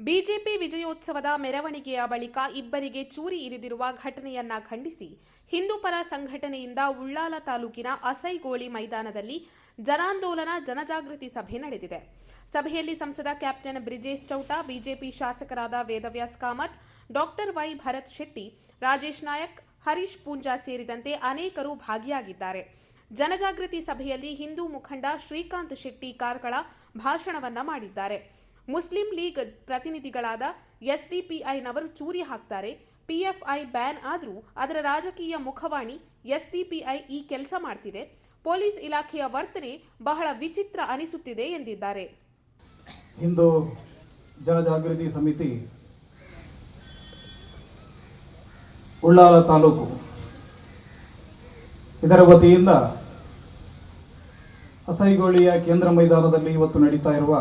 BJP ವಿಜಯೋತ್ಸವದ ಮೆರವಣಿಗೆಯ ಬಳಿಕ ಇಬ್ಬರಿಗೆ ಚೂರಿ ಇರಿದಿರುವ ಘಟನೆಯನ್ನ ಖಂಡಿಸಿ ಹಿಂದೂಪರ ಸಂಘಟನೆಯಿಂದ ಉಳ್ಳಾಲ ತಾಲೂಕಿನ ಅಸೈಗೋಳಿ ಮೈದಾನದಲ್ಲಿ ಜನಾಂದೋಲನ ಜನಜಾಗೃತಿ ಸಭೆ ನಡೆದಿದೆ. ಸಭೆಯಲ್ಲಿ ಸಂಸದ ಕ್ಯಾಪ್ಟನ್ ಬ್ರಿಜೇಶ್ ಚೌಟ, ಬಿಜೆಪಿ ಶಾಸಕರಾದ ವೇದವ್ಯಾಸ್ ಕಾಮತ್, ಡಾಕ್ಟರ್ ವೈ ಭರತ್ ಶೆಟ್ಟಿ, ರಾಜೇಶ್ ನಾಯಕ್, ಹರೀಶ್ ಪೂಂಜಾ ಸೇರಿದಂತೆ ಅನೇಕರು ಭಾಗಿಯಾಗಿದ್ದಾರೆ. ಜನಜಾಗೃತಿ ಸಭೆಯಲ್ಲಿ ಹಿಂದೂ ಮುಖಂಡ ಶ್ರೀಕಾಂತ್ ಶೆಟ್ಟಿ ಕಾರ್ಕಳ ಭಾಷಣವನ್ನ ಮಾಡಿದ್ದಾರೆ. ಮುಸ್ಲಿಂ ಲೀಗ್ ಪ್ರತಿನಿಧಿಗಳಾದ ಎಸ್ಡಿಪಿಐನವರು ಚೂರಿ ಹಾಕ್ತಾರೆ. ಪಿಎಫ್ಐ ಬ್ಯಾನ್ ಆದರೂ ಅದರ ರಾಜಕೀಯ ಮುಖವಾಣಿ ಎಸ್ಡಿಪಿಐ ಈ ಕೆಲಸ ಮಾಡ್ತಿದೆ. ಪೊಲೀಸ್ ಇಲಾಖೆಯ ವರ್ತನೆ ಬಹಳ ವಿಚಿತ್ರ ಅನಿಸುತ್ತಿದೆ ಎಂದಿದ್ದಾರೆ. ಇಂದು ಜನಜಾಗೃತಿ ಸಮಿತಿ ಉಳ್ಳಾಲ ತಾಲೂಕು ಇದರ ವತಿಯಿಂದ ಅಸೈಗೋಳಿಯ ಕೇಂದ್ರ ಮೈದಾನದಲ್ಲಿ ಇವತ್ತು ನಡೀತಾ ಇರುವ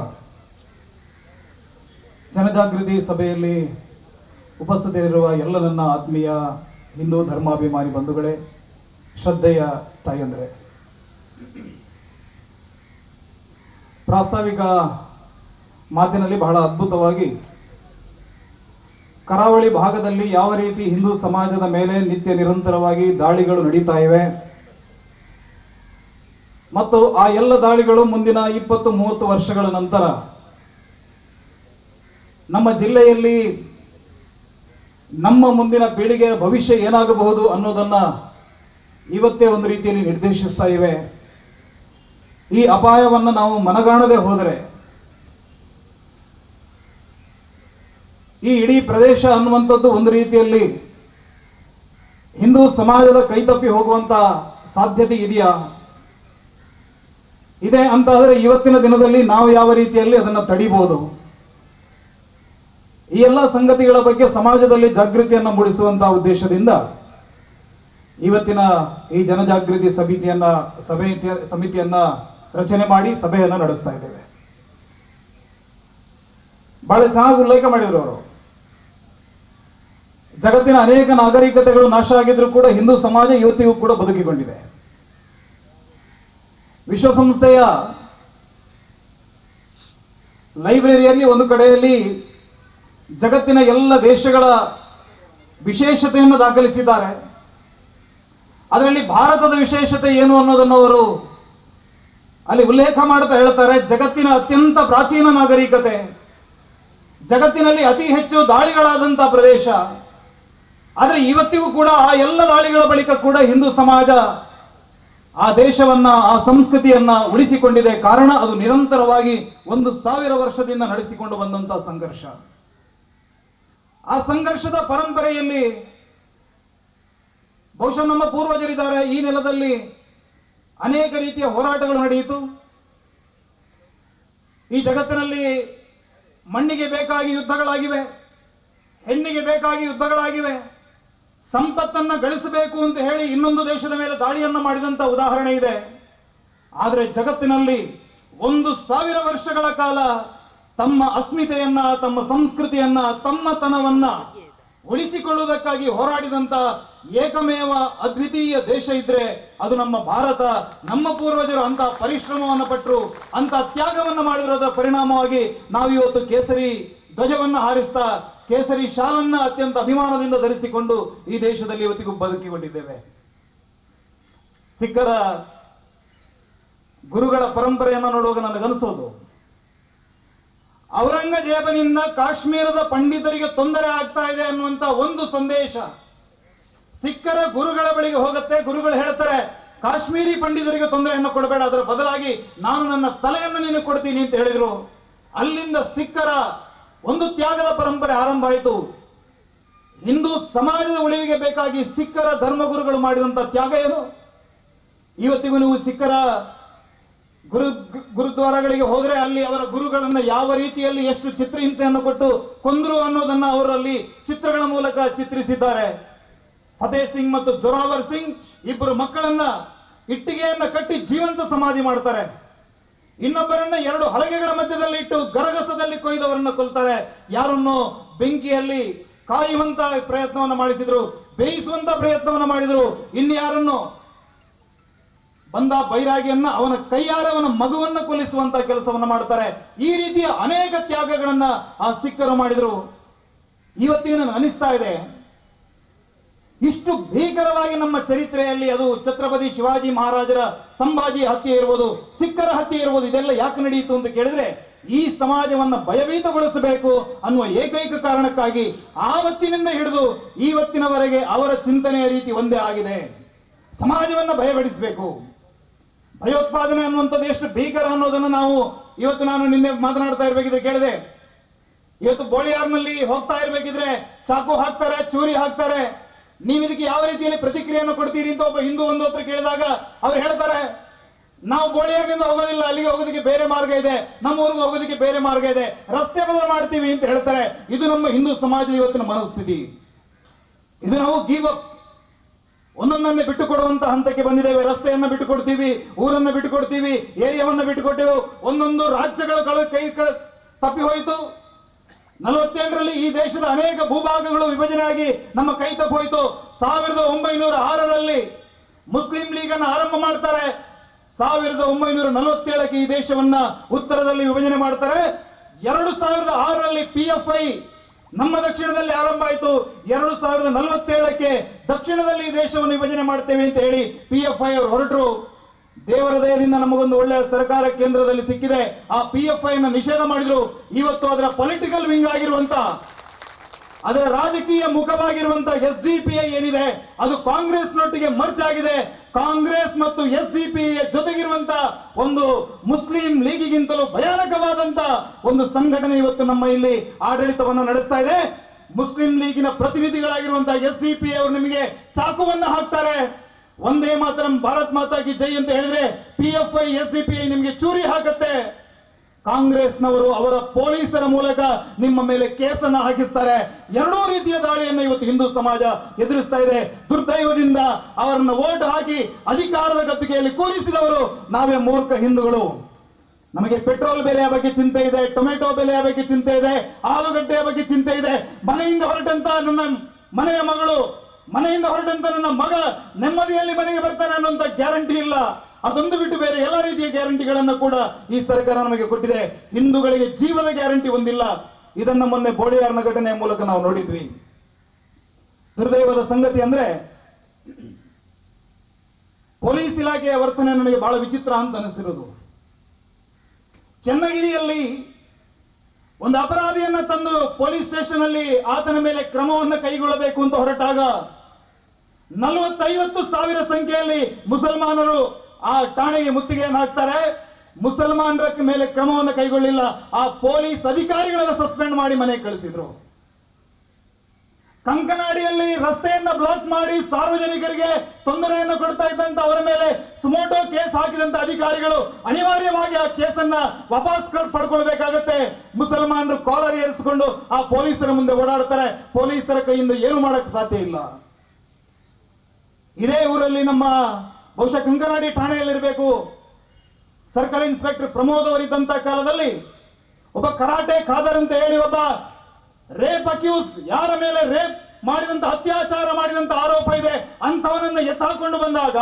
ಜನಜಾಗೃತಿ ಸಭೆಯಲ್ಲಿ ಉಪಸ್ಥಿತರಿರುವ ಎಲ್ಲ ನನ್ನ ಆತ್ಮೀಯ ಹಿಂದೂ ಧರ್ಮಾಭಿಮಾನಿ ಬಂಧುಗಳೇ, ಶ್ರದ್ಧೆಯ ತಾಯಂದರೆ. ಪ್ರಾಸ್ತಾವಿಕ ಮಾತಿನಲ್ಲಿ ಬಹಳ ಅದ್ಭುತವಾಗಿ, ಕರಾವಳಿ ಭಾಗದಲ್ಲಿ ಯಾವ ರೀತಿ ಹಿಂದೂ ಸಮಾಜದ ಮೇಲೆ ನಿತ್ಯ ನಿರಂತರವಾಗಿ ದಾಳಿಗಳು ನಡೀತಾ ಇವೆ, ಮತ್ತು ಆ ಎಲ್ಲ ದಾಳಿಗಳು ಮುಂದಿನ ಇಪ್ಪತ್ತು, ಮೂವತ್ತು ವರ್ಷಗಳ ನಂತರ ನಮ್ಮ ಜಿಲ್ಲೆಯಲ್ಲಿ ನಮ್ಮ ಮುಂದಿನ ಪೀಳಿಗೆಯ ಭವಿಷ್ಯ ಏನಾಗಬಹುದು ಅನ್ನೋದನ್ನು ಇವತ್ತೇ ಒಂದು ರೀತಿಯಲ್ಲಿ ನಿರ್ದೇಶಿಸ್ತಾ ಇವೆ. ಈ ಅಪಾಯವನ್ನು ನಾವು ಮನಗಾಣದೆ ಹೋದರೆ ಈ ಇಡೀ ಪ್ರದೇಶ ಅನ್ನುವಂಥದ್ದು ಒಂದು ರೀತಿಯಲ್ಲಿ ಹಿಂದೂ ಸಮಾಜದ ಕೈತಪ್ಪಿ ಹೋಗುವಂತ ಸಾಧ್ಯತೆ ಇದೆಯಾ? ಇದೆ ಅಂತಾದರೆ ಇವತ್ತಿನ ದಿನದಲ್ಲಿ ನಾವು ಯಾವ ರೀತಿಯಲ್ಲಿ ಅದನ್ನು ತಡಿಬಹುದು? ಈ ಎಲ್ಲ ಸಂಗತಿಗಳ ಬಗ್ಗೆ ಸಮಾಜದಲ್ಲಿ ಜಾಗೃತಿಯನ್ನು ಮೂಡಿಸುವಂತಹ ಉದ್ದೇಶದಿಂದ ಇವತ್ತಿನ ಈ ಜನಜಾಗೃತಿ ಸಮಿತಿಯನ್ನ ಸಮಿತಿಯ ಸಮಿತಿಯನ್ನ ರಚನೆ ಮಾಡಿ ಸಭೆಯನ್ನು ನಡೆಸ್ತಾ ಇದ್ದೇವೆ. ಬಹಳ ಚೆನ್ನಾಗಿ ಉಲ್ಲೇಖ ಮಾಡಿದರು ಅವರು. ಜಗತ್ತಿನ ಅನೇಕ ನಾಗರಿಕತೆಗಳು ನಾಶ ಆಗಿದ್ರು ಕೂಡ ಹಿಂದೂ ಸಮಾಜ ಇವತ್ತಿಗೂ ಕೂಡ ಬದುಕಿಕೊಂಡಿದೆ. ವಿಶ್ವಸಂಸ್ಥೆಯ ಲೈಬ್ರರಿಯಲ್ಲಿ ಒಂದು ಕಡೆಯಲ್ಲಿ ಜಗತ್ತಿನ ಎಲ್ಲ ದೇಶಗಳ ವಿಶೇಷತೆಯನ್ನು ದಾಖಲಿಸಿದ್ದಾರೆ. ಅದರಲ್ಲಿ ಭಾರತದ ವಿಶೇಷತೆ ಏನು ಅನ್ನೋದನ್ನು ಅವರು ಅಲ್ಲಿ ಉಲ್ಲೇಖ ಮಾಡ್ತಾ ಹೇಳ್ತಾರೆ, ಜಗತ್ತಿನ ಅತ್ಯಂತ ಪ್ರಾಚೀನ ನಾಗರಿಕತೆ, ಜಗತ್ತಿನಲ್ಲಿ ಅತಿ ಹೆಚ್ಚು ದಾಳಿಗಳಾದಂಥ ಪ್ರದೇಶ. ಆದರೆ ಇವತ್ತಿಗೂ ಕೂಡ ಆ ಎಲ್ಲ ದಾಳಿಗಳ ಬಳಿಕ ಕೂಡ ಹಿಂದೂ ಸಮಾಜ ಆ ದೇಶವನ್ನ, ಆ ಸಂಸ್ಕೃತಿಯನ್ನ ಉಳಿಸಿಕೊಂಡಿದೆ. ಕಾರಣ ಅದು ನಿರಂತರವಾಗಿ ಒಂದು ಸಾವಿರ ವರ್ಷದಿಂದ ನಡೆಸಿಕೊಂಡು ಬಂದಂಥ ಸಂಘರ್ಷ. ಆ ಸಂಘರ್ಷದ ಪರಂಪರೆಯಲ್ಲಿ ಬಹುಶಃ ನಮ್ಮ ಪೂರ್ವಜರಿದ್ದಾರೆ. ಈ ನೆಲದಲ್ಲಿ ಅನೇಕ ರೀತಿಯ ಹೋರಾಟಗಳು ನಡೆಯಿತು. ಈ ಜಗತ್ತಿನಲ್ಲಿ ಮಣ್ಣಿಗೆ ಬೇಕಾಗಿ ಯುದ್ಧಗಳಾಗಿವೆ, ಹೆಣ್ಣಿಗೆ ಬೇಕಾಗಿ ಯುದ್ಧಗಳಾಗಿವೆ. ಸಂಪತ್ತನ್ನ ಗಳಿಸಬೇಕು ಅಂತ ಹೇಳಿ ಇನ್ನೊಂದು ದೇಶದ ಮೇಲೆ ದಾಳಿಯನ್ನ ಮಾಡಿದಂತ ಉದಾಹರಣೆ ಇದೆ. ಆದರೆ ಜಗತ್ತಿನಲ್ಲಿ ಒಂದು ಸಾವಿರ ವರ್ಷಗಳ ಕಾಲ ತಮ್ಮ ಅಸ್ಮಿತೆಯನ್ನ, ತಮ್ಮ ಸಂಸ್ಕೃತಿಯನ್ನ ತಮ್ಮತನವನ್ನ ಉಳಿಸಿಕೊಳ್ಳುವುದಕ್ಕಾಗಿ ಹೋರಾಡಿದಂತ ಏಕಮೇವ ಅದ್ವಿತೀಯ ದೇಶ ಇದ್ರೆ ಅದು ನಮ್ಮ ಭಾರತ. ನಮ್ಮ ಪೂರ್ವಜರು ಅಂತ ಪರಿಶ್ರಮವನ್ನು ಪಟ್ಟರು ಅಂತ ತ್ಯಾಗವನ್ನು ಮಾಡಿರೋದ ಪರಿಣಾಮವಾಗಿ ನಾವು ಇವತ್ತು ಕೇಸರಿ ಧ್ವಜವನ್ನು ಹಾರಿಸ್ತಾ, ಕೇಸರಿ ಶಾಲನ್ನ ಅತ್ಯಂತ ಅಭಿಮಾನದಿಂದ ಧರಿಸಿಕೊಂಡು ಈ ದೇಶದಲ್ಲಿ ಇವತ್ತಿಗೂ ಬದುಕಿಕೊಂಡಿದ್ದೇವೆ. ಸಿಖ್ಖರ ಗುರುಗಳ ಪರಂಪರೆಯನ್ನು ನೋಡುವಾಗ ನನಗನಿಸೋದು ಔರಂಗಜೇಬನಿಂದ ಕಾಶ್ಮೀರದ ಪಂಡಿತರಿಗೆ ತೊಂದರೆ ಆಗ್ತಾ ಇದೆ ಅನ್ನುವಂತ ಒಂದು ಸಂದೇಶ. ಸಿಖ್ಖರ ಗುರುಗಳ ಬಳಿಗೆ ಹೋಗುತ್ತೆ. ಗುರುಗಳು ಹೇಳ್ತಾರೆ, ಕಾಶ್ಮೀರಿ ಪಂಡಿತರಿಗೆ ತೊಂದರೆಯನ್ನು ಕೊಡಬೇಡ. ಅದರ ಬದಲಾಗಿ ನಾನು ನನ್ನ ತಲೆಯನ್ನು ನೀನು ಕೊಡ್ತೀನಿ ಅಂತ ಹೇಳಿದ್ರು. ಅಲ್ಲಿಂದ ಸಿಕ್ಕರ ಒಂದು ತ್ಯಾಗದ ಪರಂಪರೆ ಆರಂಭ ಆಯಿತು. ಹಿಂದೂ ಸಮಾಜದ ಉಳಿವಿಗೆ ಬೇಕಾಗಿ ಸಿಕ್ಕರ ಧರ್ಮಗುರುಗಳು ಮಾಡಿದಂತ ತ್ಯಾಗ ಏನು? ಇವತ್ತಿಗೂ ನೀವು ಸಿಖ್ಖರ ಗುರು ಗುರುದ್ವಾರಗಳಿಗೆ ಹೋದರೆ ಅಲ್ಲಿ ಅವರ ಗುರುಗಳನ್ನು ಯಾವ ರೀತಿಯಲ್ಲಿ ಎಷ್ಟು ಚಿತ್ರಹಿಂಸೆಯನ್ನು ಕೊಟ್ಟು ಕೊಂದ್ರು ಅನ್ನೋದನ್ನು ಅವರಲ್ಲಿ ಚಿತ್ರಗಳ ಮೂಲಕ ಚಿತ್ರಿಸಿದ್ದಾರೆ. ಫತೇಹ್ ಸಿಂಗ್ ಮತ್ತು ಜೊರಾವರ್ ಸಿಂಗ್ ಇಬ್ಬರು ಮಕ್ಕಳನ್ನ ಇಟ್ಟಿಗೆಯನ್ನ ಕಟ್ಟಿ ಜೀವಂತ ಸಮಾಧಿ ಮಾಡ್ತಾರೆ. ಇನ್ನೊಬ್ಬರನ್ನ ಎರಡು ಹಲಗೆಗಳ ಮಧ್ಯದಲ್ಲಿ ಇಟ್ಟು ಗರಗಸದಲ್ಲಿ ಕೊಯ್ದವರನ್ನ ಕೊಲ್ತಾರೆ. ಯಾರನ್ನು ಬೆಂಕಿಯಲ್ಲಿ ಕಾಯುವಂತ ಪ್ರಯತ್ನವನ್ನು ಮಾಡಿಸಿದ್ರು, ಬೇಯಿಸುವಂತ ಪ್ರಯತ್ನವನ್ನು ಮಾಡಿದ್ರು. ಇನ್ಯಾರನ್ನು ಬಂದ ಬೈರಾಗಿಯನ್ನ ಅವನ ಕೈಯಾರವನ ಮಗುವನ್ನ ಕೊಲಿಸುವಂತ ಕೆಲಸವನ್ನ ಮಾಡ್ತಾರೆ. ಈ ರೀತಿಯ ಅನೇಕ ತ್ಯಾಗಗಳನ್ನ ಆ ಸಿಖ್ಖರು ಮಾಡಿದ್ರು. ಇವತ್ತೇನು ಅನಿಸ್ತಾ ಇದೆ? ಇಷ್ಟು ಭೀಕರವಾಗಿ ನಮ್ಮ ಚರಿತ್ರೆಯಲ್ಲಿ ಅದು ಛತ್ರಪತಿ ಶಿವಾಜಿ ಮಹಾರಾಜರ ಸಂಭಾಜಿ ಹತ್ಯೆ ಇರ್ಬೋದು, ಸಿಖ್ಖರ ಹತ್ಯೆ ಇರ್ಬೋದು, ಇದೆಲ್ಲ ಯಾಕೆ ನಡೆಯಿತು ಅಂತ ಕೇಳಿದ್ರೆ, ಈ ಸಮಾಜವನ್ನ ಭಯಭೀತಗೊಳಿಸಬೇಕು ಅನ್ನುವ ಏಕೈಕ ಕಾರಣಕ್ಕಾಗಿ ಆವತ್ತಿನಿಂದ ಹಿಡಿದು ಇವತ್ತಿನವರೆಗೆ ಅವರ ಚಿಂತನೆಯ ರೀತಿ ಒಂದೇ ಆಗಿದೆ. ಸಮಾಜವನ್ನ ಭಯಪಡಿಸಬೇಕು. ಭಯೋತ್ಪಾದನೆ ಅನ್ನುವಂಥದ್ದು ಎಷ್ಟು ಭೀಕರ ಅನ್ನೋದನ್ನು ನಾವು ಇವತ್ತು ನಾನು ನಿನ್ನೆ ಮಾತನಾಡ್ತಾ ಇರಬೇಕಿದ್ರೆ ಕೇಳಿದೆ. ಇವತ್ತು ಬೋಳಿಯಾರ್ನಲ್ಲಿ ಹೋಗ್ತಾ ಇರಬೇಕಿದ್ರೆ ಚಾಕು ಹಾಕ್ತಾರೆ, ಚೂರಿ ಹಾಕ್ತಾರೆ. ನೀವು ಇದಕ್ಕೆ ಯಾವ ರೀತಿಯಲ್ಲಿ ಪ್ರತಿಕ್ರಿಯೆಯನ್ನು ಕೊಡ್ತೀರಿ ಅಂತ ಒಬ್ಬ ಹಿಂದೂ ಒಂದು ಹತ್ರ ಕೇಳಿದಾಗ ಅವ್ರು ಹೇಳ್ತಾರೆ, ನಾವು ಬೋಳಿಯಾರ್ನಿಂದ ಹೋಗೋದಿಲ್ಲ, ಅಲ್ಲಿಗೆ ಹೋಗೋದಕ್ಕೆ ಬೇರೆ ಮಾರ್ಗ ಇದೆ, ನಮ್ಮ ಊರಿಗೆ ಹೋಗೋದಕ್ಕೆ ಬೇರೆ ಮಾರ್ಗ ಇದೆ, ರಸ್ತೆ ಬದಲು ಮಾಡ್ತೀವಿ ಅಂತ ಹೇಳ್ತಾರೆ. ಇದು ನಮ್ಮ ಹಿಂದೂ ಸಮಾಜದ ಇವತ್ತಿನ ಮನಸ್ಥಿತಿ. ಇದು ನಾವು ಗೀವ್ ಅಪ್ ಒಂದೊಂದನ್ನೇ ಬಿಟ್ಟು ಕೊಡುವಂತ ಹಂತಕ್ಕೆ ಬಂದಿದ್ದೇವೆ. ರಸ್ತೆಯನ್ನು ಬಿಟ್ಟು ಕೊಡ್ತೀವಿ ಊರನ್ನ ಬಿಟ್ಟು ಕೊಡ್ತೀವಿ ಏರಿಯಾವನ್ನ ಬಿಟ್ಟು ಕೊಟ್ಟೆವು ಒಂದೊಂದು ರಾಜ್ಯಗಳ ಕಳ ಕೈ ತಪ್ಪಿ ಹೋಯಿತು. ನಲವತ್ತೇಳರಲ್ಲಿ ಈ ದೇಶದ ಅನೇಕ ಭೂಭಾಗಗಳು ವಿಭಜನೆಯಾಗಿ ನಮ್ಮ ಕೈ ತಪ್ಪೋಯಿತು ಸಾವಿರದ ಒಂಬೈನೂರ ಆರರಲ್ಲಿ ಮುಸ್ಲಿಂ ಲೀಗ್ ಆರಂಭ ಮಾಡ್ತಾರೆ. ಸಾವಿರದ ಒಂಬೈನೂರ ನಲವತ್ತೇಳಕ್ಕೆ ಈ ದೇಶವನ್ನ ಉತ್ತರದಲ್ಲಿ ವಿಭಜನೆ ಮಾಡ್ತಾರೆ. ಎರಡು ಸಾವಿರದ ಆರರಲ್ಲಿ ಪಿ ಎಫ್ ಐ ನಮ್ಮ ದಕ್ಷಿಣದಲ್ಲಿ ಆರಂಭ ಆಯಿತು. ಎರಡು ಸಾವಿರದ ನಲವತ್ತೇಳಕ್ಕೆ ದಕ್ಷಿಣದಲ್ಲಿ ದೇಶವನ್ನು ವಿಭಜನೆ ಮಾಡ್ತೇವೆ ಅಂತ ಹೇಳಿ ಪಿ ಎಫ್ ಐ ಅವರು ಹೊರಟರು. ದೇವರ ದಯದಿಂದ ನಮಗೊಂದು ಒಳ್ಳೆಯ ಸರ್ಕಾರ ಕೇಂದ್ರದಲ್ಲಿ ಸಿಕ್ಕಿದೆ. ಆ ಪಿ ಎಫ್ ಐನ ನಿಷೇಧ ಮಾಡಿದ್ರು. ಇವತ್ತು ಅದರ ಪೊಲಿಟಿಕಲ್ ವಿಂಗ್ ಆಗಿರುವಂತ, ಅದರ ರಾಜಕೀಯ ಮುಖವಾಗಿರುವಂತಹ ಎಸ್ ಡಿ ಪಿ ಐ ಏನಿದೆ, ಅದು ಕಾಂಗ್ರೆಸ್ನೊಟ್ಟಿಗೆ ಮರ್ಜ್ ಆಗಿದೆ. ಕಾಂಗ್ರೆಸ್ ಮತ್ತು ಎಸ್ ಡಿ ಪಿ ಜೊತೆಗಿರುವಂತ ಒಂದು ಮುಸ್ಲಿಂ ಲೀಗಿಗಿಂತಲೂ ಭಯಾನಕವಾದಂತ ಒಂದು ಸಂಘಟನೆ ಇವತ್ತು ನಮ್ಮ ಇಲ್ಲಿ ಆಡಳಿತವನ್ನು ನಡೆಸ್ತಾ ಇದೆ. ಮುಸ್ಲಿಂ ಲೀಗಿನ ಪ್ರತಿನಿಧಿಗಳಾಗಿರುವಂತಹ ಎಸ್ ಡಿ ಪಿ ಅವರು ನಿಮಗೆ ಚಾಕುವನ್ನು ಹಾಕ್ತಾರೆ. ಒಂದೇ ಮಾತ್ರ, ಭಾರತ್ ಮಾತಾ ಕಿ ಜೈ ಅಂತ ಹೇಳಿದ್ರೆ P F I S D P ನಿಮಗೆ ಚೂರಿ ಹಾಕತ್ತೆ. ಕಾಂಗ್ರೆಸ್ನವರು ಅವರ ಪೊಲೀಸರ ಮೂಲಕ ನಿಮ್ಮ ಮೇಲೆ ಕೇಸನ್ನ ಹಾಕಿಸ್ತಾರೆ. ಎರಡೂ ರೀತಿಯ ದಾಳಿಯನ್ನು ಇವತ್ತು ಹಿಂದೂ ಸಮಾಜ ಎದುರಿಸ್ತಾ ಇದೆ. ದುರ್ದೈವದಿಂದ ಅವರನ್ನ ವೋಟ್ ಹಾಕಿ ಅಧಿಕಾರದ ಗದ್ದುಗೆಯಲ್ಲಿ ಕೂರಿಸಿದವರು ನಾವೇ ಮೂರ್ಖ ಹಿಂದೂಗಳು. ನಮಗೆ ಪೆಟ್ರೋಲ್ ಬೆಲೆಯ ಬಗ್ಗೆ ಚಿಂತೆ ಇದೆ, ಟೊಮೆಟೊ ಬೆಲೆಯ ಬಗ್ಗೆ ಚಿಂತೆ ಇದೆ, ಆಲೂಗಡ್ಡೆಯ ಬಗ್ಗೆ ಚಿಂತೆ ಇದೆ. ಮನೆಯಿಂದ ಹೊರಟಂತ ನನ್ನ ಮನೆಯ ಮಗಳು, ಮನೆಯಿಂದ ಹೊರಟಂತ ನನ್ನ ಮಗ ನೆಮ್ಮದಿಯಲ್ಲಿ ಮನೆಗೆ ಬರ್ತಾನೆ ಅನ್ನುವಂತ ಗ್ಯಾರಂಟಿ ಇಲ್ಲ. ಅದೊಂದು ಬಿಟ್ಟು ಬೇರೆ ಎಲ್ಲ ರೀತಿಯ ಗ್ಯಾರಂಟಿಗಳನ್ನು ಕೂಡ ಈ ಸರ್ಕಾರ ನಮಗೆ ಕೊಟ್ಟಿದೆ. ಹಿಂದೂಗಳಿಗೆ ಜೀವದ ಗ್ಯಾರಂಟಿ ಒಂದಿಲ್ಲ. ಇದನ್ನ ಮೊನ್ನೆ ಬೋಳಿಯಾರ್ನ ಘಟನೆಯ ಮೂಲಕ ನಾವು ನೋಡಿದ್ವಿ. ದುರ್ದೈವದ ಸಂಗತಿ ಅಂದ್ರೆ ಪೊಲೀಸ್ ಇಲಾಖೆಯ ವರ್ತನೆ ನನಗೆ ಬಹಳ ವಿಚಿತ್ರ ಅಂತ ಅನಿಸಿರೋದು. ಚನ್ನಗಿರಿಯಲ್ಲಿ ಒಂದು ಅಪರಾಧಿಯನ್ನ ತಂದು ಪೊಲೀಸ್ ಸ್ಟೇಷನ್ ಅಲ್ಲಿ ಆತನ ಮೇಲೆ ಕ್ರಮವನ್ನು ಕೈಗೊಳ್ಳಬೇಕು ಅಂತ ಹೊರಟಾಗ ನಲವತ್ತೈವತ್ತು ಸಾವಿರ ಸಂಖ್ಯೆಯಲ್ಲಿ ಮುಸಲ್ಮಾನರು ಆ ಠಾಣೆಗೆ ಮುತ್ತಿಗೆಯನ್ನು ಹಾಕ್ತಾರೆ. ಮುಸಲ್ಮಾನರ ಮೇಲೆ ಕ್ರಮವನ್ನು ಕೈಗೊಳ್ಳಿಲ್ಲ. ಆ ಪೊಲೀಸ್ ಅಧಿಕಾರಿಗಳನ್ನ ಸಸ್ಪೆಂಡ್ ಮಾಡಿ ಮನೆಗೆ ಕಳಿಸಿದ್ರು. ಕಂಕನಾಡಿಯಲ್ಲಿ ರಸ್ತೆಯನ್ನ ಬ್ಲಾಕ್ ಮಾಡಿ ಸಾರ್ವಜನಿಕರಿಗೆ ತೊಂದರೆಯನ್ನು ಕೊಡ್ತಾ ಇದ್ದಂತ ಅವರ ಮೇಲೆ ಸುಮೋಟೋ ಕೇಸ್ ಹಾಕಿದಂತ ಅಧಿಕಾರಿಗಳು ಅನಿವಾರ್ಯವಾಗಿ ಆ ಕೇಸನ್ನ ವಾಪಸ್ ಕಳ್- ಪಡ್ಕೊಳ್ಬೇಕಾಗತ್ತೆ. ಮುಸಲ್ಮಾನರು ಕಾಲರ್ ಏರಿಸಿಕೊಂಡು ಆ ಪೊಲೀಸರ ಮುಂದೆ ಓಡಾಡ್ತಾರೆ. ಪೊಲೀಸರ ಕೈಯಿಂದ ಏನು ಮಾಡಕ್ ಸಾಧ್ಯ ಇಲ್ಲ. ಇದೇ ಊರಲ್ಲಿ ನಮ್ಮ ಬಹುಶಃ ಕಂಕನಾಡಿ ಠಾಣೆಯಲ್ಲಿರಬೇಕು. ಸರ್ಕಲ್ ಇನ್ಸ್ಪೆಕ್ಟರ್ ಪ್ರಮೋದ್ ಅವರಿದ್ದಂತ ಕಾಲದಲ್ಲಿ ಒಬ್ಬ ಕರಾಟೆ ಖಾದರ್ ಅಂತ ಹೇಳಿ ಒಬ್ಬ ರೇಪ್ ಅಕ್ಯೂಸ್ ಯಾರ ಮೇಲೆ ರೇಪ್ ಮಾಡಿದಂತ ಅತ್ಯಾಚಾರ ಮಾಡಿದಂತ ಆರೋಪ ಇದೆ ಅಂತವನನ್ನು ಎತ್ತಾಕೊಂಡು ಬಂದಾಗ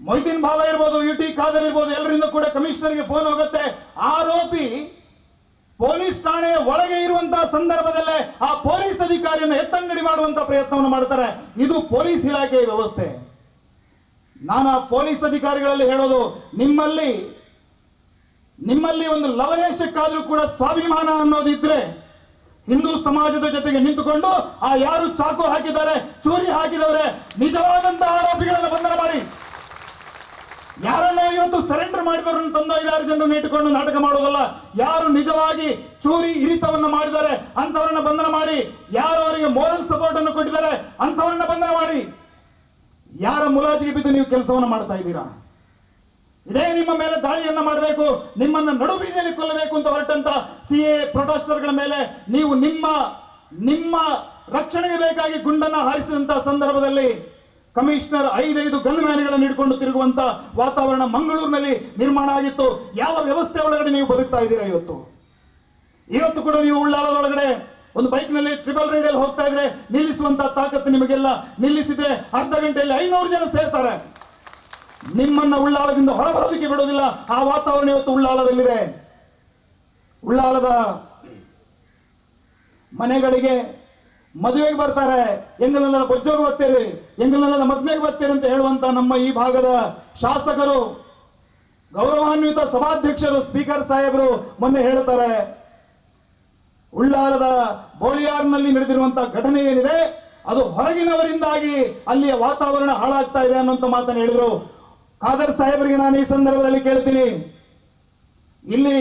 ಮೊಯ್ದೀನ್ ಬಾಬಾ ಇರ್ಬೋದು, ಯು ಟಿ ಖಾದರ್ ಇರ್ಬೋದು, ಎಲ್ಲರಿಂದ ಕೂಡ ಕಮಿಷನರ್ಗೆ ಫೋನ್ ಹೋಗುತ್ತೆ. ಆರೋಪಿ ಪೊಲೀಸ್ ಠಾಣೆಯ ಒಳಗೆ ಇರುವಂತಹ ಸಂದರ್ಭದಲ್ಲೇ ಆ ಪೊಲೀಸ್ ಅಧಿಕಾರಿಯನ್ನು ಎತ್ತಂಗಡಿ ಮಾಡುವಂತ ಪ್ರಯತ್ನವನ್ನು ಮಾಡ್ತಾರೆ. ಇದು ಪೊಲೀಸ್ ಇಲಾಖೆಯ ವ್ಯವಸ್ಥೆ. ನಾನು ಆ ಪೊಲೀಸ್ ಅಧಿಕಾರಿಗಳಲ್ಲಿ ಹೇಳೋದು, ನಿಮ್ಮಲ್ಲಿ ನಿಮ್ಮಲ್ಲಿ ಒಂದು ಲವಲೇಶಕ್ಕಾದರೂ ಕೂಡ ಸ್ವಾಭಿಮಾನ ಅನ್ನೋದಿದ್ರೆ ಹಿಂದೂ ಸಮಾಜದ ಜೊತೆಗೆ ನಿಂತುಕೊಂಡು ಆ ಯಾರು ಚಾಕು ಹಾಕಿದ್ದಾರೆ, ಚೂರಿ ಹಾಕಿದವರೆ ನಿಜವಾದಂತಹ ಆರೋಪಿಗಳನ್ನು ಬಂಧನ ಮಾಡಿ. ಯಾರನ್ನ ಇವತ್ತು ಸರೆಂಡರ್ ಮಾಡಿದವರನ್ನು ತಂದ ಐದಾರು ಜನರನ್ನು ಇಟ್ಟುಕೊಂಡು ನಾಟಕ ಮಾಡೋದಲ್ಲ ಯಾರು ನಿಜವಾಗಿ ಚೂರಿ ಇರಿತವನ್ನು ಮಾಡಿದ್ದಾರೆ ಅಂತವರನ್ನ ಬಂಧನ ಮಾಡಿ. ಯಾರು ಅವರಿಗೆ ಮೋರಲ್ ಸಪೋರ್ಟ್ ಅನ್ನು ಕೊಟ್ಟಿದ್ದಾರೆ ಅಂತವರನ್ನ ಬಂಧನ ಮಾಡಿ. ಯಾರ ಮುಲಾಜಿಗೆ ಬಿದ್ದು ನೀವು ಕೆಲಸವನ್ನು ಮಾಡ್ತಾ ಇದ್ದೀರಾ? ಇದೇ ನಿಮ್ಮ ಮೇಲೆ ದಾಳಿಯನ್ನ ಮಾಡಬೇಕು, ನಿಮ್ಮನ್ನ ನಡು ಬೀದಿಯಲ್ಲಿ ಕೊಲ್ಲಬೇಕು ಅಂತ ಹೊರಟಂತ ಸಿ ಎ ಪ್ರೊಟೆಸ್ಟರ್ಗಳ ಮೇಲೆ ನೀವು ನಿಮ್ಮ ನಿಮ್ಮ ರಕ್ಷಣೆಗೆ ಬೇಕಾಗಿ ಗುಂಡನ್ನ ಹಾರಿಸಿದಂತಹ ಸಂದರ್ಭದಲ್ಲಿ ಕಮಿಷನರ್ ಐದೈದು ಗನ್ಮ್ಯಾನ್ಗಳನ್ನು ಹಿಡ್ಕೊಂಡು ತಿರುಗುವಂತ ವಾತಾವರಣ ಮಂಗಳೂರಿನಲ್ಲಿ ನಿರ್ಮಾಣ ಆಗಿತ್ತು. ಯಾವ ವ್ಯವಸ್ಥೆ ಒಳಗಡೆ ನೀವು ಬದುಕ್ತಾ ಇದ್ದೀರಾ ಇವತ್ತು? ಇವತ್ತು ಕೂಡ ನೀವು ಉಳ್ಳಾಲದೊಳಗಡೆ ಒಂದು ಬೈಕ್ನಲ್ಲಿ ಟ್ರಿಬಲ್ ಅಲ್ಲಿ ಹೋಗ್ತಾ ಇದ್ರೆ ನಿಲ್ಲಿಸುವಂತ ತಾಕತ್ತು ನಿಮಗೆಲ್ಲ. ನಿಲ್ಲಿಸಿದ್ರೆ ಅರ್ಧ ಗಂಟೆಯಲ್ಲಿ ಐನೂರು ಜನ ಸೇರ್ತಾರೆ. ನಿಮ್ಮನ್ನ ಉಳ್ಳಾಳದಿಂದ ಹೊರಬರೋದಕ್ಕೆ ಬಿಡೋದಿಲ್ಲ ಆ ವಾತಾವರಣ ಇವತ್ತು ಉಳ್ಳಾಳದಲ್ಲಿದೆ. ಉಳ್ಳಾಳದ ಮನೆಗಳಿಗೆ ಮದುವೆಗೆ ಬರ್ತಾರೆ. ಎಂಗಲೆಲ್ಲ ಬೊಜ್ಜೋಗಿ ಬರ್ತೀರಿ. ಎಂಗಲೆಲ್ಲ ಮದ್ವೆಗೆ ಬರ್ತೀರಿ ಅಂತ ಹೇಳುವಂತ ನಮ್ಮ ಈ ಭಾಗದ ಶಾಸಕರು, ಗೌರವಾನ್ವಿತ ಸಭಾಧ್ಯಕ್ಷರು, ಸ್ಪೀಕರ್ ಸಾಹೇಬರು ಮೊನ್ನೆ ಹೇಳ್ತಾರೆ. ಉಳ್ಳಾಲದ ಬೋಳಿಯಾರ್ನಲ್ಲಿ ನಡೆದಿರುವಂತಹ ಘಟನೆ ಏನಿದೆ, ಅದು ಹೊರಗಿನವರಿಂದಾಗಿ ಅಲ್ಲಿಯ ವಾತಾವರಣ ಹಾಳಾಗ್ತಾ ಇದೆ ಅನ್ನುವಂತ ಮಾತನ್ನು ಹೇಳಿದರು. ಖಾದರ್ ಸಾಹೇಬರಿಗೆ ನಾನು ಈ ಸಂದರ್ಭದಲ್ಲಿ ಕೇಳ್ತೀನಿ. ಇಲ್ಲಿ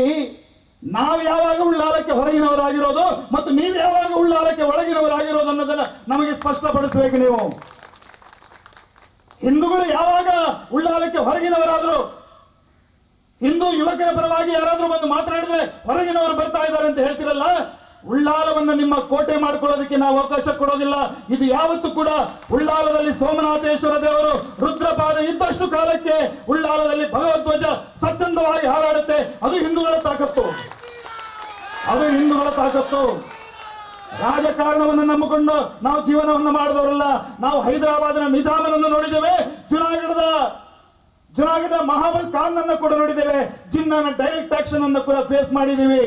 ನಾವು ಯಾವಾಗ ಉಳ್ಳಾಲಕ್ಕೆ ಹೊರಗಿನವರಾಗಿರೋದು ಮತ್ತು ನೀವು ಯಾವಾಗ ಉಳ್ಳಾಲಕ್ಕೆ ಒಳಗಿನವರಾಗಿರೋದು ಅನ್ನೋದನ್ನ ನಮಗೆ ಸ್ಪಷ್ಟಪಡಿಸಬೇಕು ನೀವು. ಹಿಂದೂಗಳು ಯಾವಾಗ ಉಳ್ಳಾಲಕ್ಕೆ ಹೊರಗಿನವರಾದ್ರು ಹಿಂದೂ ಯುವಕರ ಪರವಾಗಿ ಯಾರಾದರೂ ಬಂದು ಮಾತನಾಡಿದ್ರೆ ಹೊರಗಿನವರು ಬರ್ತಾ ಇದ್ದಾರೆ ಅಂತ ಹೇಳ್ತಿರಲ್ಲ? ಉಳ್ಳಾಲವನ್ನು ನಿಮ್ಮ ಕೋಟೆ ಮಾಡಿಕೊಳ್ಳೋದಕ್ಕೆ ನಾವು ಅವಕಾಶ ಕೊಡೋದಿಲ್ಲ. ಇದು ಯಾವತ್ತೂ ಕೂಡ ಉಳ್ಳಾಲದಲ್ಲಿ ಸೋಮನಾಥೇಶ್ವರ ದೇವರು ರುದ್ರಪಾದ ಇದ್ದಷ್ಟು ಕಾಲಕ್ಕೆ ಉಳ್ಳಾಲದಲ್ಲಿ ಭಗವದ್ವಜ ಸ್ವಚ್ಛಂದವಾಗಿ ಹಾರಾಡುತ್ತೆ. ಅದು ಹಿಂದೂಗಳ ತಾಕತ್ತು. ಅದು ಹಿಂದೂಗಳ ತಾಕತ್ತು. ರಾಜಕಾರಣವನ್ನು ನಂಬಿಕೊಂಡು ನಾವು ಜೀವನವನ್ನು ಮಾಡಿದವರಲ್ಲ. ನಾವು ಹೈದರಾಬಾದ್ನ ನಿಜಾಮನನ್ನು ನೋಡಿದ್ದೇವೆ. ಜುನಾಗಢದ ಜುನಾಗಢ ಮಹಾಬಲ್ ಖಾನ್ ಅನ್ನ ಕೂಡ ನೋಡಿದ್ದೇವೆ. ಜಿನ್ನನ ಡೈರೆಕ್ಟ್ ಆಕ್ಷನ್ ಅನ್ನು ಕೂಡ ಫೇಸ್ ಮಾಡಿದ್ದೀವಿ.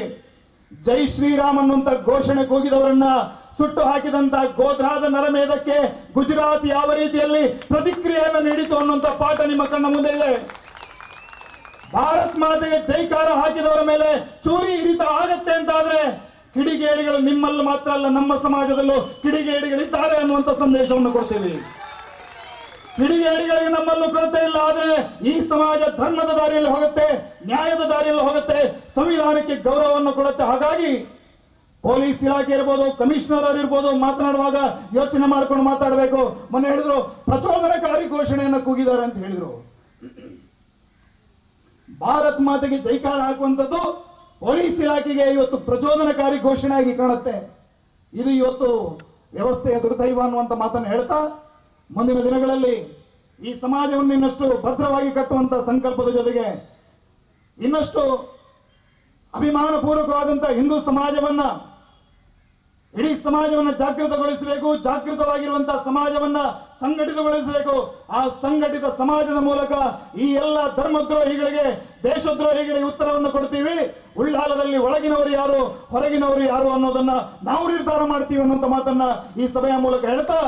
ಜೈ ಶ್ರೀರಾಮ್ ಅನ್ನುವಂತ ಘೋಷಣೆ ಕೂಗಿದವರನ್ನ ಸುಟ್ಟು ಹಾಕಿದಂತ ಗೋಧ್ರಾದ ನರಮೇಧಕ್ಕೆ ಗುಜರಾತ್ ಯಾವ ರೀತಿಯಲ್ಲಿ ಪ್ರತಿಕ್ರಿಯೆಯನ್ನು ನೀಡಿತು ಅನ್ನುವಂತ ಪಾಠ ನಿಮ್ಮ ಕಣ್ಣ ಮುಂದೆ ಇದೆ. ಭಾರತ್ ಮಾತೆಗೆ ಜೈಕಾರ ಹಾಕಿದವರ ಮೇಲೆ ಚೂರಿ ಇರಿತ ಆಗತ್ತೆ ಅಂತಾದ್ರೆ ಕಿಡಿಗೇಡಿಗಳು ನಿಮ್ಮಲ್ಲಿ ಮಾತ್ರ ಅಲ್ಲ, ನಮ್ಮ ಸಮಾಜದಲ್ಲೂ ಕಿಡಿಗೇಡಿಗಳಿದ್ದಾರೆ ಅನ್ನುವಂತ ಸಂದೇಶವನ್ನು ಕೊಡ್ತೀವಿ. ಕಿಡಿಗೇಡಿಗಳಿಗೆ ನಮ್ಮಲ್ಲೂ ಕೊರತೆ ಇಲ್ಲ, ಆದರೆ ಈ ಸಮಾಜ ಧರ್ಮದ ದಾರಿಯಲ್ಲಿ ಹೋಗುತ್ತೆ, ನ್ಯಾಯದ ದಾರಿಯಲ್ಲಿ ಹೋಗುತ್ತೆ, ಸಂವಿಧಾನಕ್ಕೆ ಗೌರವವನ್ನು ಕೊಡುತ್ತೆ. ಹಾಗಾಗಿ ಪೊಲೀಸ್ ಇಲಾಖೆ ಇರ್ಬೋದು, ಕಮಿಷನರ್ ಅವರು ಇರ್ಬೋದು, ಮಾತನಾಡುವಾಗ ಯೋಚನೆ ಮಾಡ್ಕೊಂಡು ಮಾತಾಡಬೇಕು. ಮೊನ್ನೆ ಹೇಳಿದ್ರು, ಪ್ರಚೋದನಕಾರಿ ಘೋಷಣೆಯನ್ನು ಕೂಗಿದ್ದಾರೆ ಅಂತ ಹೇಳಿದ್ರು. ಭಾರತ್ ಮಾತೆಗೆ ಜೈಕಾರ ಹಾಕುವಂಥದ್ದು ಪೊಲೀಸ್ ಇಲಾಖೆಗೆ ಇವತ್ತು ಪ್ರಚೋದನಕಾರಿ ಘೋಷಣೆಯಾಗಿ ಕಾಣುತ್ತೆ. ಇದು ಇವತ್ತು ವ್ಯವಸ್ಥೆಯ ದುರ್ದೈವ ಅನ್ನುವಂಥ ಮಾತನ್ನು ಹೇಳ್ತಾ ಮುಂದಿನ ದಿನಗಳಲ್ಲಿ ಈ ಸಮಾಜವನ್ನು ಇನ್ನಷ್ಟು ಭದ್ರವಾಗಿ ಕಟ್ಟುವಂತ ಸಂಕಲ್ಪದ ಜೊತೆಗೆ ಇನ್ನಷ್ಟು ಅಭಿಮಾನಪೂರ್ವಕವಾದಂಥ ಹಿಂದೂ ಸಮಾಜವನ್ನ, ಇಡೀ ಸಮಾಜವನ್ನು ಜಾಗೃತಗೊಳಿಸಬೇಕು ಜಾಗೃತವಾಗಿರುವಂತಹ ಸಮಾಜವನ್ನ ಸಂಘಟಿತಗೊಳಿಸಬೇಕು. ಆ ಸಂಘಟಿತ ಸಮಾಜದ ಮೂಲಕ ಈ ಎಲ್ಲ ಧರ್ಮದ್ರೋಹಿಗಳಿಗೆ, ದೇಶದ್ರೋಹಿಗಳಿಗೆ ಉತ್ತರವನ್ನು ಕೊಡ್ತೀವಿ. ಉಳ್ಳಾಲದಲ್ಲಿ ಒಳಗಿನವರು ಯಾರು, ಹೊರಗಿನವರು ಯಾರು ಅನ್ನೋದನ್ನ ನಾವು ನಿರ್ಧಾರ ಮಾಡ್ತೀವಿ ಅನ್ನುವಂಥ ಮಾತನ್ನ ಈ ಸಭೆಯ ಮೂಲಕ ಹೇಳ್ತಾ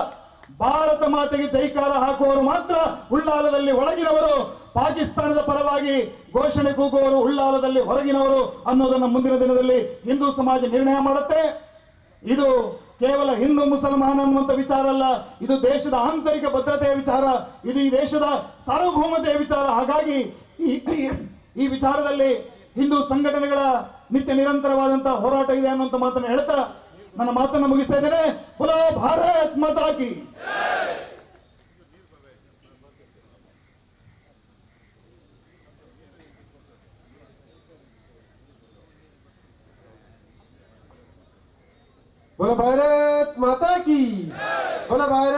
ಭಾರತ ಮಾತೆಗೆ ಜೈಕಾರ ಹಾಕುವವರು ಮಾತ್ರ ಉಳ್ಳಾಲದಲ್ಲಿ ಒಳಗಿನವರು. ಪಾಕಿಸ್ತಾನದ ಪರವಾಗಿ ಘೋಷಣೆ ಕೂಗುವವರು ಉಳ್ಳಾಲದಲ್ಲಿ ಹೊರಗಿನವರು ಅನ್ನೋದನ್ನು ಮುಂದಿನ ದಿನದಲ್ಲಿ ಹಿಂದೂ ಸಮಾಜ ನಿರ್ಣಯ ಮಾಡುತ್ತೆ. ಇದು ಕೇವಲ ಹಿಂದೂ ಮುಸಲ್ಮಾನ ಅನ್ನುವಂತ ವಿಚಾರ ಅಲ್ಲ, ಇದು ದೇಶದ ಆಂತರಿಕ ಭದ್ರತೆಯ ವಿಚಾರ, ಇದು ಈ ದೇಶದ ಸಾರ್ವಭೌಮತೆಯ ವಿಚಾರ. ಹಾಗಾಗಿ ಈ ವಿಚಾರದಲ್ಲಿ ಹಿಂದೂ ಸಂಘಟನೆಗಳ ನಿತ್ಯ ನಿರಂತರವಾದಂತಹ ಹೋರಾಟ ಇದೆ ಅನ್ನುವಂತ ಮಾತನ್ನು ಹೇಳ್ತಾ ನನ್ನ ಮಾತನ್ನು ಮುಗಿಸ್ತಾ ಇದ್ದೇನೆ ಬುಲೋ ಭಾರತ್ ಮಾತಾ ಕಿ बोला भारत माता की बोला भारत